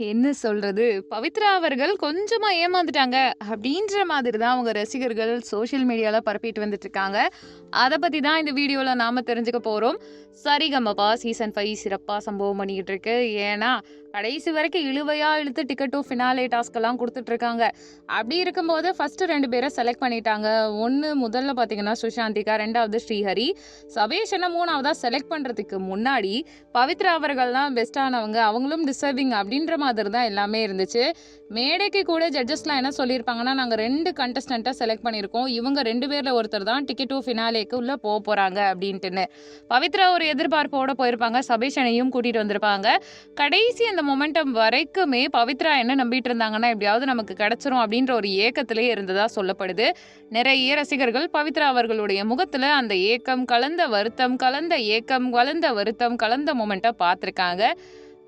என்ன சொல்றது? பவித்ரா அவர்கள் கொஞ்சமா ஏமாந்துட்டாங்க அப்படின்ற மாதிரி தான் அவங்க ரசிகர்கள் சோஷியல் மீடியால பரப்பிட்டு வந்துட்டு இருக்காங்க. பற்றி பத்தி தான் இந்த வீடியோல நாம தெரிஞ்சுக்க போறோம். சரிகமபா சீசன் ஃபைவ் சிறப்பா சம்பவம் பண்ணிக்கிட்டு இருக்கு. ஏன்னா, கடைசி வரைக்கும் இழுவையா இழுத்து டிக்கெட்டும் ஃபினாலே டாஸ்க்லாம் குடுத்துட்டு இருக்காங்க. அப்படி இருக்கும்போது ஃபர்ஸ்ட் ரெண்டு பேரை செலக்ட் பண்ணிட்டாங்க. ஒன்று முதல்ல பார்த்தீங்கன்னா சுஷாந்திகா, ரெண்டாவது ஸ்ரீஹரி. சபேஷன 3வதா செலக்ட் பண்ணுறதுக்கு முன்னாடி பவித்ரா அவர்கள் தான் பெஸ்ட்டானவங்க. அவங்களும் டிசர்விங் அப்படின்ற மாதிரி தான் எல்லாமே இருந்துச்சு. மேடைக்கு கூட ஜட்ஜஸ்லாம் என்ன சொல்லியிருப்பாங்கன்னா, நாங்கள் ரெண்டு கண்டஸ்டண்ட்டாக செலக்ட் பண்ணியிருக்கோம். இவங்க ரெண்டு பேரில் ஒருத்தர் தான் டிக்கெட் டூ ஃபினாலேக்கு போக போகிறாங்க அப்படின்ட்டுன்னு. பவித்ரா ஒரு எதிர்பார்ப்போடு போயிருப்பாங்க. சபேஷனையும் கூட்டிகிட்டு வந்திருப்பாங்க. கடைசி அந்த மொமெண்டம் வரைக்குமே பவித்ரா என்ன நம்பிட்டு இருந்தாங்கன்னா, எப்படியாவது நமக்கு கிடைச்சிரும் அப்படின்ற ஒரு ஏக்கத்திலே இருந்ததா சொல்லப்படுது. நிறைய ரசிகர்கள் பவித்ரா அவர்களுடைய முகத்தில் அந்த ஏக்கம் கலந்த வருத்தம், கலந்த ஏக்கம், கலந்த வருத்தம், கலந்த மொமெண்ட்டை பார்த்துருக்காங்க.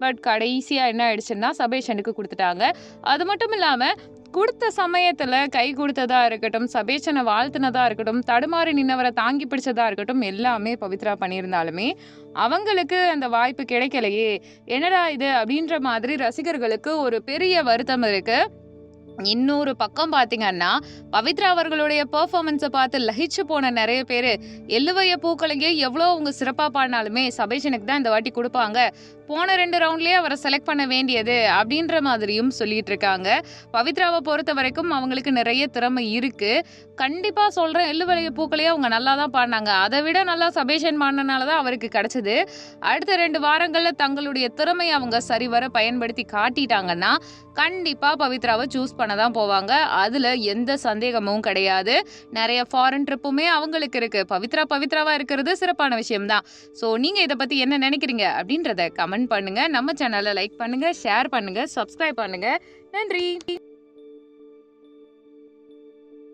பட் கடைசியாக என்ன ஆயிடுச்சுன்னா, சபேஷனுக்கு கொடுத்துட்டாங்க அது மட்டும் இல்லாமல் கொடுத்த சமயத்தில் கை கொடுத்ததாக இருக்கட்டும், சபேஷனை வாழ்த்துனதா இருக்கட்டும், தடுமாறி நின்னவரை தாங்கி பிடிச்சதா இருக்கட்டும், எல்லாமே பவித்ரா பண்ணியிருந்தாலுமே, அவங்களுக்கு அந்த வாய்ப்பு கிடைக்கலையே! என்னடா இது! அப்படின்ற மாதிரி ரசிகர்களுக்கு ஒரு பெரிய வருத்தம் இருக்குது இன்னொரு பக்கம் பார்த்தீங்கன்னா, பவித்ரா அவர்களுடைய பெர்ஃபார்மன்ஸை பார்த்து லகிச்சு போன நிறைய பேர் "எள்ளுவைய பூக்களையே எவ்வளோ அவங்க சிறப்பாக பாடினாலுமே சபேஷனுக்கு தான் இந்த வாட்டி கொடுப்பாங்க போன ரெண்டு ரவுண்ட்லேயே அவரை செலக்ட் பண்ண வேண்டியது." அப்படின்ற மாதிரியும் சொல்லிட்டு இருக்காங்க. பவித்ராவை பொறுத்த வரைக்கும் அவங்களுக்கு நிறைய திறமை இருக்கு. கண்டிப்பாக சொல்கிறேன் "எள்ளுவளைய பூக்களையே அவங்க நல்லா தான் பாடினாங்க அதை விட நல்லா சபேஷன் பாடுனனால தான் அவருக்கு கிடைச்சது." அடுத்த ரெண்டு வாரங்களில் தங்களுடைய திறமைய அவங்க சரிவர பயன்படுத்தி காட்டிட்டாங்கன்னா, கண்டிப்பாக பவித்ராவை சூஸ் பண்ண தான் போவாங்க. அதில் எந்த சந்தேகமும் கிடையாது. நிறைய ஃபாரின் ட்ரிப்புமே அவங்களுக்கு இருக்குது பவித்ரா பவித்ராவாக இருக்கிறது சிறப்பான விஷயம்தான் ஸோ நீங்கள் இதை பற்றி என்ன நினைக்கிறீங்க அப்படின்றத கமெண்ட் பண்ணுங்கள் நம்ம சேனலை லைக் பண்ணுங்கள் ஷேர் பண்ணுங்கள் சப்ஸ்கிரைப் பண்ணுங்கள் நன்றி!